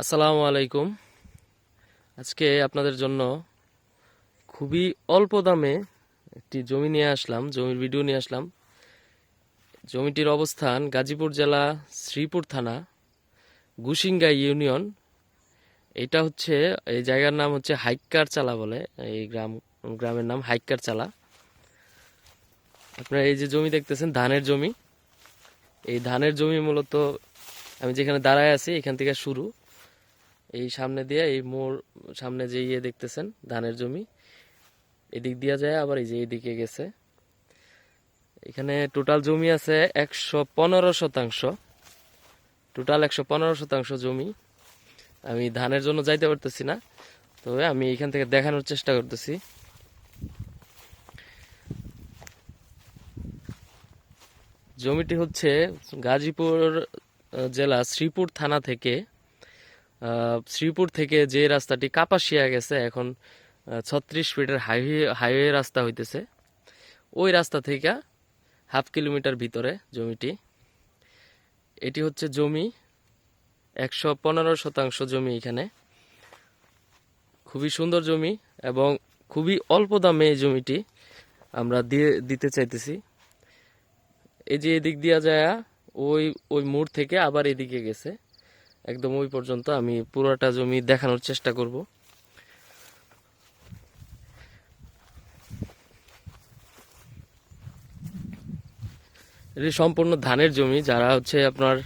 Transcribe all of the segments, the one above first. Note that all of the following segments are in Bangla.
আসসালামু আলাইকুম। আজকে আপনাদের জন্য খুবই অল্প দামে একটি জমি নিয়ে আসলাম, জমির ভিডিও নিয়ে আসলাম। জমিটির অবস্থান গাজীপুর জেলা শ্রীপুর থানা গুসিঙ্গা ইউনিয়ন। এটা হচ্ছে, এই জায়গার নাম হচ্ছে হাইক্কার চালা বলে, এই গ্রাম, গ্রামের নাম হাইক্কার চালা। আপনারা এই যে জমি দেখতেছেন, ধানের জমি। এই ধানের জমি মূলত আমি যেখানে দাঁড়ায় আছি, এখান থেকে শুরু। এই সামনে দিয়ে এই মোড় সামনে যে ইয়ে দেখতেছেন, ধানের জমি, এদিক দিয়ে যায় আবার এই যে এইদিকে গেছে। এখানে টোটাল জমি আছে একশো পনেরো শতাংশ। টোটাল একশো পনেরো শতাংশ জমি। আমি ধানের জন্য যাইতে পারতেছি না, তবে আমি এখান থেকে দেখানোর চেষ্টা করতেছি। জমিটি হচ্ছে গাজীপুর জেলা শ্রীপুর থানা থেকে শ্রীপুর থেকে যে রাস্তাটি কাপাসিয়া গেছে, এখন ছত্রিশ ফিটের হাইওয়ে হাইওয়ে রাস্তা হইতেছে। ওই রাস্তা থেকে হাফ কিলোমিটার ভিতরে জমিটি। এটি হচ্ছে জমি, একশো পনেরো শতাংশ জমি এখানে। খুবই সুন্দর জমি এবং খুবই অল্প দামে এই জমিটি আমরা দিয়ে, দিতে চাইতেছি। এই যে এদিক দিয়া যায়, ওই ওই মোড় থেকে আবার এদিকে গেছে। একদম ওই পর্যন্ত আমি পুরোটা জমি দেখানোর চেষ্টা করব। এটি সম্পূর্ণ ধানের জমি, যারা হচ্ছে আপনার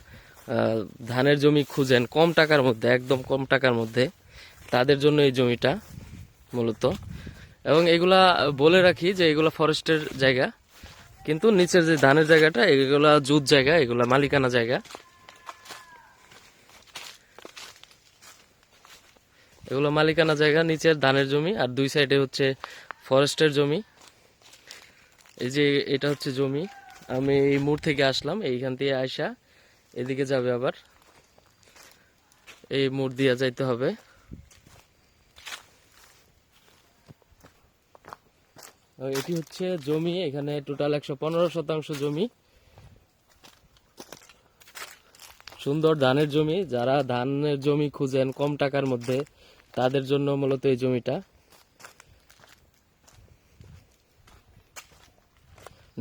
ধানের জমি খুঁজেন কম টাকার মধ্যে, একদম কম টাকার মধ্যে, তাদের জন্য এই জমিটা মূলত। এবং এগুলা বলে রাখি যে এগুলা ফরেস্টের জায়গা, কিন্তু নিচের যে ধানের জায়গাটা, এগুলা জুত জায়গা, এগুলা মালিকানা জায়গা। এগুলো মালিকানা জায়গা, নিচের ধানের জমি আর দুই সাইডে হচ্ছে ফরেস্টের জমি। এই যে এটা হচ্ছে জমি। আমি এই মোড় থেকে আসলাম, এইখান থেকে আইসা এদিকে যাবে আবার। এই মোড় দিয়া যাইতে হবে। এটি হচ্ছে জমি, এখানে টোটাল একশো পনেরো শতাংশ জমি। সুন্দর ধানের জমি, যারা ধানের জমি খুঁজেন কম টাকার মধ্যে তাদের জন্য মূলত এই জমিটা।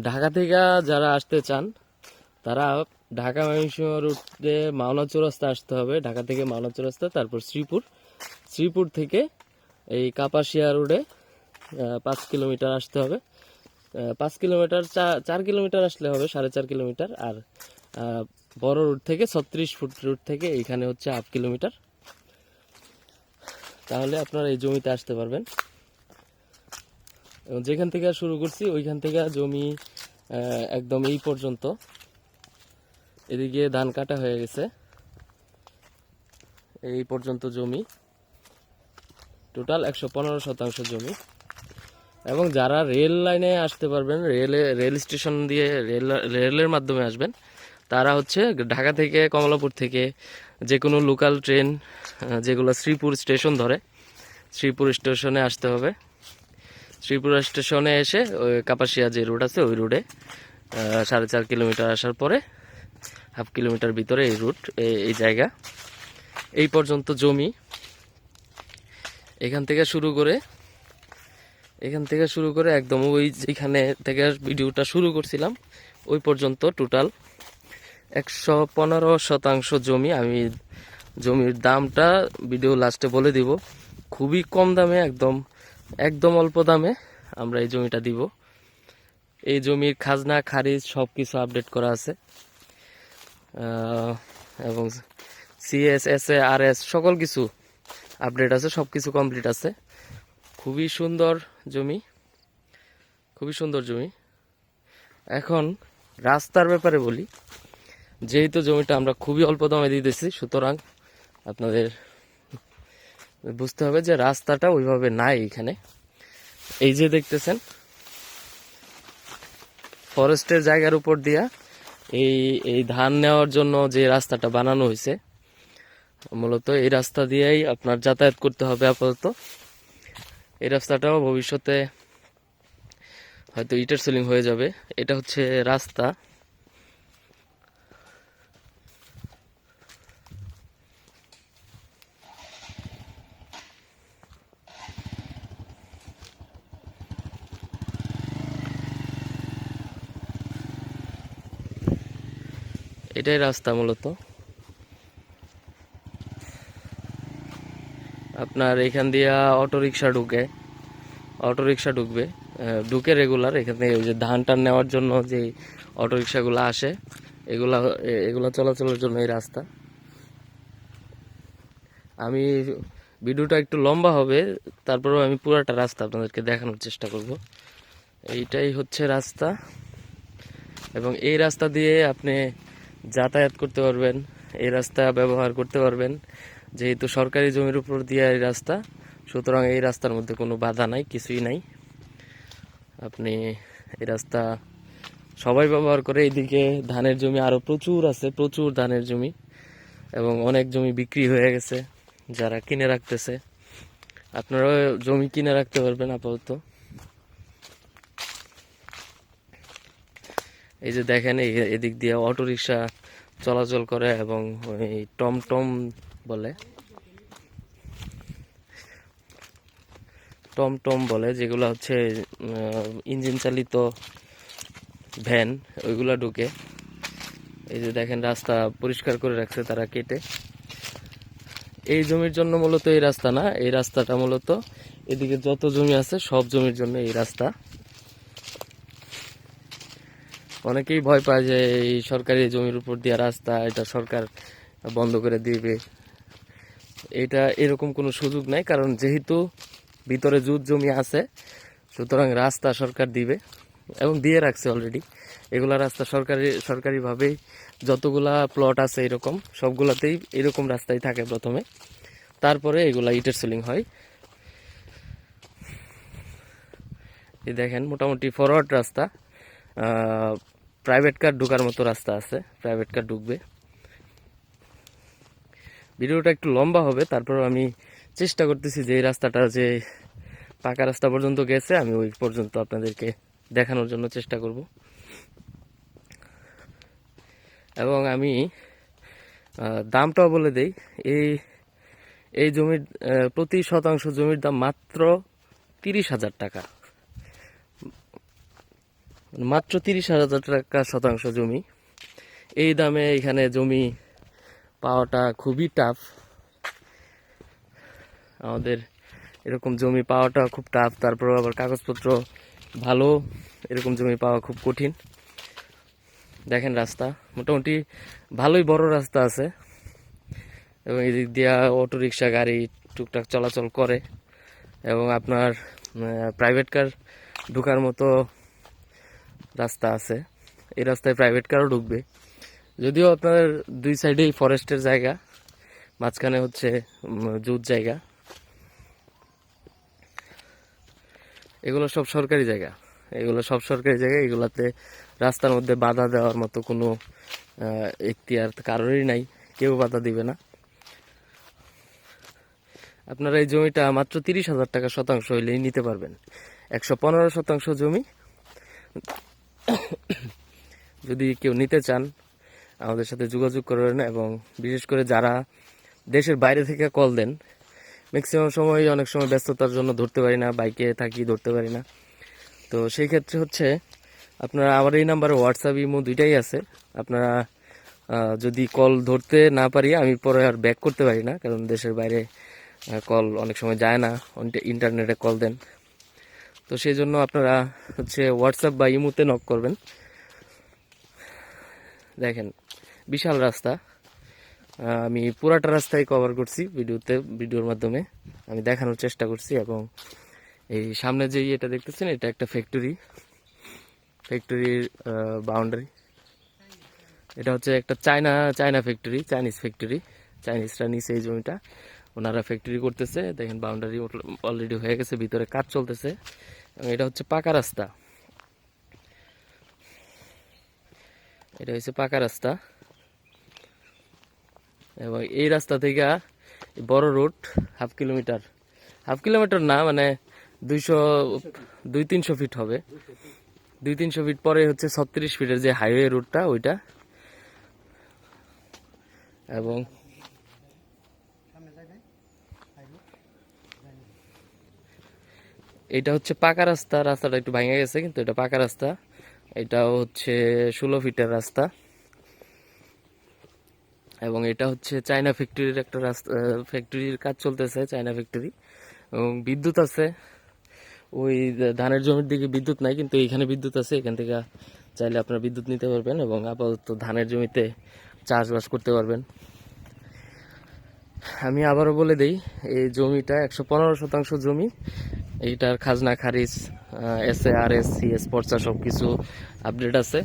ঢাকা থেকে যারা আসতে চান, তারা ঢাকা ময়মনসিংহ রুটে মাওনা চৌরাস্তা আসতে হবে। ঢাকা থেকে মাওনা চৌরাস্তা, তারপর শ্রীপুর। শ্রীপুর থেকে এই কাপাসিয়া রোডে পাঁচ কিলোমিটার আসতে হবে। পাঁচ কিলোমিটার চার কিলোমিটার আসলে হবে, সাড়ে চার কিলোমিটার। আর বড় রুট থেকে ছত্রিশ ফুট রুট থেকে এখানে হচ্ছে হাফ কিলোমিটার। তাহলে আপনারা এই জমিতে আসতে পারবেন। এবং যেখান থেকে শুরু করছি, ওইখান থেকে জমি একদম এই পর্যন্ত। এদিকে ধান কাটা হয়ে গেছে। এই পর্যন্ত জমি। টোটাল একশো পনেরো শতাংশ জমি। এবং যারা রেল লাইনে আসতে পারবেন, রেলে, রেল স্টেশন দিয়ে রেল, রেলের মাধ্যমে আসবেন, তারা হচ্ছে ঢাকা থেকে কমলাপুর থেকে যে কোনো লোকাল ট্রেন যেগুলো শ্রীপুর স্টেশন ধরে শ্রীপুর স্টেশনে আসতে হবে। শ্রীপুর স্টেশনে এসে ওই কাপাসিয়া যে রুট আছে ওই আহ, সাড়ে চার কিলোমিটার আসার পরে হাফ কিলোমিটার ভিতরে এই রুট এই জায়গা। এই পর্যন্ত জমি। এখান থেকে শুরু করে এখান থেকে শুরু করে একদম ওই যেখানে থেকে ভিডিওটা শুরু করছিলাম ওই পর্যন্ত টোটাল একশো পনেরো শতাংশ জমি আমি জমির দামটা ভিডিও লাস্টে বলে দিব। খুবই কম দামে, একদম একদম অল্প দামে আমরা এই জমিটা দিব। এই জমির খাজনা, খারিজ সব কিছু আপডেট করা আছে। এবং CS S A R S সকল কিছু আপডেট আছে সব কিছু কমপ্লিট আছে। খুবই সুন্দর জমি, খুবই সুন্দর জমি। এখন রাস্তার ব্যাপারে বলি। যেহেতু জমিটা আমরা খুবই অল্প দামে দিতেছি সুতরাং আপনাদের বুঝতে হবে যে রাস্তাটা ওইভাবে নাই এখানে। এই যে দেখতেছেন, ফরেস্টের জায়গার উপর দিয়া এই এই ধান নেওয়ার জন্য যে রাস্তাটা বানানো হয়েছে, মূলত এই রাস্তা দিয়েই আপনার যাতায়াত করতে হবে আপাতত। এই রাস্তাটাও ভবিষ্যতে হয়তো ইটার সেলিং হয়ে যাবে। এটা হচ্ছে রাস্তা এটাই রাস্তা মূলত। আপনার এখান দিয়া অটো রিক্সা ঢুকে অটো রিক্সা ঢুকবে ঢুকে রেগুলার এখানে ওই যে ধান টান নেওয়ার জন্য যে অটো রিক্সাগুলো আসে, এগুলা এগুলা চলাচলের জন্য এই রাস্তা। আমি ভিডিওটা একটু লম্বা হবে, তারপরেও আমি পুরাটা রাস্তা আপনাদেরকে দেখানোর চেষ্টা করব। এইটাই হচ্ছে রাস্তা। এবং এই রাস্তা দিয়ে আপনি যাতায়াত করতে পারবেন, এই রাস্তা ব্যবহার করতে পারবেন। যেহেতু সরকারি জমির উপর দিয়ে এই রাস্তা, সুতরাং এই রাস্তার মধ্যে কোনো বাধা নাই, কিছুই নাই। আপনি এই রাস্তা সবাই ব্যবহার করে এইদিকে ধানের জমি আরও প্রচুর আছে, প্রচুর ধানের জমি, এবং অনেক জমি বিক্রি হয়ে গেছে, যারা কিনে রাখতেছে। আপনারাও জমি কিনে রাখতে পারবেন আপাতত। এই যে দেখেন এদিক দিয়ে অটো রিক্সা চলাচল করে এবং ওই টমটম বলে। টমটম বলে, যেগুলো হচ্ছে ইঞ্জিন চালিত ভ্যান, ওইগুলা ঢুকে। এই যে দেখেন, রাস্তা পরিষ্কার করে রাখছে তারা কেটে। এই জমির জন্য মূলত এই রাস্তা না, এই রাস্তাটা মূলত এদিকে যত জমি আছে, সব জমির জন্য এই রাস্তা। অনেকেই ভয় পায় যে এই সরকারি জমির উপর দিয়ে রাস্তা, এটা সরকার বন্ধ করে দিবে। এটা এরকম কোনো সুযোগ নাই, কারণ যেহেতু ভিতরে জুত জমি আছে, সুতরাং রাস্তা সরকার দিবে এবং দিয়ে রাখছে অলরেডি এগুলা রাস্তা সরকারি, সরকারিভাবেই যতগুলা প্লট আছে এরকম, সবগুলাতেই এরকম রাস্তাই থাকে প্রথমে। তারপরে এগুলা ইটের সেলিং হয়। এই দেখেন, মোটামুটি ফরওয়ার্ড রাস্তা। প্রাইভেট কার ঢোকার মতো রাস্তা আছে। প্রাইভেট কার ঢুকবে। ভিডিওটা একটু লম্বা হবে তারপর আমি চেষ্টা করতেছি যে এই রাস্তাটা যে পাকা রাস্তা পর্যন্ত গেছে, আমি ওই পর্যন্ত আপনাদেরকে দেখানোর জন্য চেষ্টা করব। এবং আমি দামটাও বলে দেই। এই এই জমির প্রতি শতাংশ জমির দাম মাত্র তিরিশ হাজার টাকা। মাত্র তিরিশ হাজার টাকা শতাংশ জমি। এই দামে এখানে জমি পাওয়াটা খুবই টাফ আমাদের এরকম জমি পাওয়াটা খুব টাফ তারপর আবার কাগজপত্র ভালো, এরকম জমি পাওয়া খুব কঠিন। দেখেন রাস্তা, মোটামুটি ভালোই বড় রাস্তা আছে। এবং এদিক দিয়ে অটো রিক্সা গাড়ি টুকটাক চলাচল করে। এবং আপনার প্রাইভেট কার ঢোকার মতো রাস্তা আছে, এই রাস্তায় প্রাইভেট কারও ঢুকবে। যদিও আপনার দুই সাইডেই ফরেস্টের জায়গা, মাঝখানে হচ্ছে জুত জায়গা। এগুলো সব সরকারি জায়গা। এগুলো সব সরকারি জায়গা, এগুলাতে রাস্তার মধ্যে বাধা দেওয়ার মতো কোনো এখতিয়ার কারোরই নাই, কেউ বাধা দিবে না। আপনারা এই জমিটা মাত্র তিরিশ হাজার টাকা শতাংশ হইলেই নিতে পারবেন। একশো পনেরো শতাংশ জমি যদি কেউ নিতে চান, আমাদের সাথে যোগাযোগ করবেন এবং বিশেষ করে যারা দেশের বাইরে থেকে কল দেন ম্যাক্সিমাম সময় অনেক সময় ব্যস্ততার জন্য ধরতে পারি না, বাইকে থাকি, ধরতে পারি না। তো সেই ক্ষেত্রে হচ্ছে, আপনারা আমার এই নাম্বারে হোয়াটসঅ্যাপ ইমো দুইটাই আছে। আপনারা যদি কল ধরতে না পারি, আমি পরে আর ব্যাক করতে পারি না, কারণ দেশের বাইরে কল অনেক সময় যায় না। ইন্টারনেটে কল দেন। তো সেই জন্য আপনারা হচ্ছে হোয়াটসঅ্যাপ বা ইমোতে নক করবেন। দেখেন, বিশাল রাস্তা। আমি পুরাটা রাস্তায় কভার করছি ভিডিওতে, ভিডিওর মাধ্যমে। আমি দেখানোর চেষ্টা করছি এবং এই সামনে যে এটা দেখতেছেন, এটা একটা ফ্যাক্টরি ফ্যাক্টরির বাউন্ডারি এটা হচ্ছে একটা China China factory Chinese factory চাইনিজরা নিচে এই জমিটা। ওনারা ফ্যাক্টরি করতেছে। দেখেন বাউন্ডারি অলরেডি হয়ে গেছে, ভিতরে কাজ চলতেছে। এবং এটা হচ্ছে পাকা রাস্তা। এটা হচ্ছে পাকা রাস্তা। এবং এই রাস্তা থেকে বড় road half kilometre. Half kilometre না মানে দুইশো, দুই তিনশো ফিট হবে। দুই তিনশো ফিট পরে হচ্ছে ছত্রিশ ফিটের যে হাইওয়ে রোডটা ওইটা। এবং এটা হচ্ছে পাকা রাস্তা, রাস্তাটা একটু ভাঙে গেছে, কিন্তু এটা পাকা রাস্তা। এটাও হচ্ছে ষোলো ফিটের রাস্তা। এবং এটা হচ্ছে চায়না ফ্যাক্টরির একটা রাস্তা ফ্যাক্টরির কাজ চলতেছে, চায়না ফ্যাক্টরি। এবং বিদ্যুৎ আছে। ওই ধানের জমির দিকে বিদ্যুৎ নাই, কিন্তু এখানে বিদ্যুৎ আছে, এখান থেকে চাইলে আপনারা বিদ্যুৎ নিতে পারবেন এবং আপাতত ধানের জমিতে চাষবাস করতে পারবেন। আমি আবারও বলে দেই, এই জমিটা একশো পনেরো শতাংশ জমি। এইটার খাজনা খারিজ S A R S C S পর্চা সব কিছু আপডেট আছে।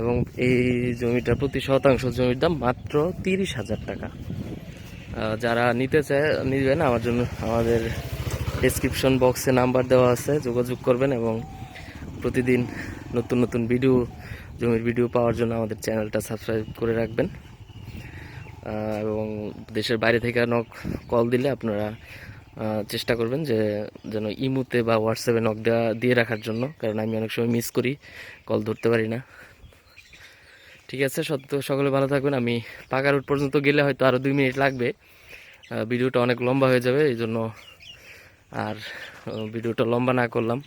এবং এই জমিটার প্রতি শতাংশ জমির দাম মাত্র তিরিশ হাজার টাকা। যারা নিতে চায়, নিবেন, আমার জন্য আমাদের ডেসক্রিপশন বক্সে নাম্বার দেওয়া আছে, যোগাযোগ করবেন এবং প্রতিদিন নতুন নতুন ভিডিও জমির ভিডিও পাওয়ার জন্য আমাদের চ্যানেলটা সাবস্ক্রাইব করে রাখবেন। এবং দেশের বাইরে থেকে কল দিলে আপনারা চেষ্টা করবেন যে যেন ইমুতে বা হোয়াটসঅ্যাপে নক দেওয়া দিয়ে রাখার জন্য, কারণ আমি অনেক সময় মিস করি কল ধরতে পারি না। ঠিক আছে সত্য সকলে ভালো থাকবেন। আমি পাকা রুট পর্যন্ত গেলে হয়তো আরও দুই মিনিট লাগবে। ভিডিওটা অনেক লম্বা হয়ে যাবে, এই জন্য আর ভিডিওটা লম্বা না করলাম।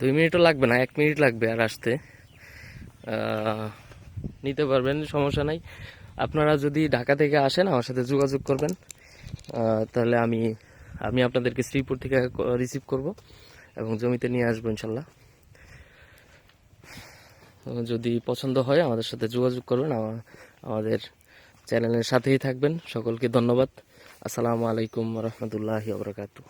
দুই মিনিটও লাগবে না, এক মিনিট লাগবে আর আসতে। নিতে পারবেন, সমস্যা নাই। আপনারা যদি ঢাকা থেকে আসেন, আমার সাথে যোগাযোগ করবেন। তাহলে আমি আমি আপনাদেরকে শ্রীপুর থেকে রিসিভ করব এবং জমিতে নিয়ে আসব ইনশাল্লাহ। যদি পছন্দ হয়, আমাদের সাথে যোগাযোগ করবেন। আমা- আমাদের চ্যানেলের সাথেই থাকবেন। সকলকে ধন্যবাদ। আসসালামু আলাইকুম রহমতুল্লাহি আবরকাতু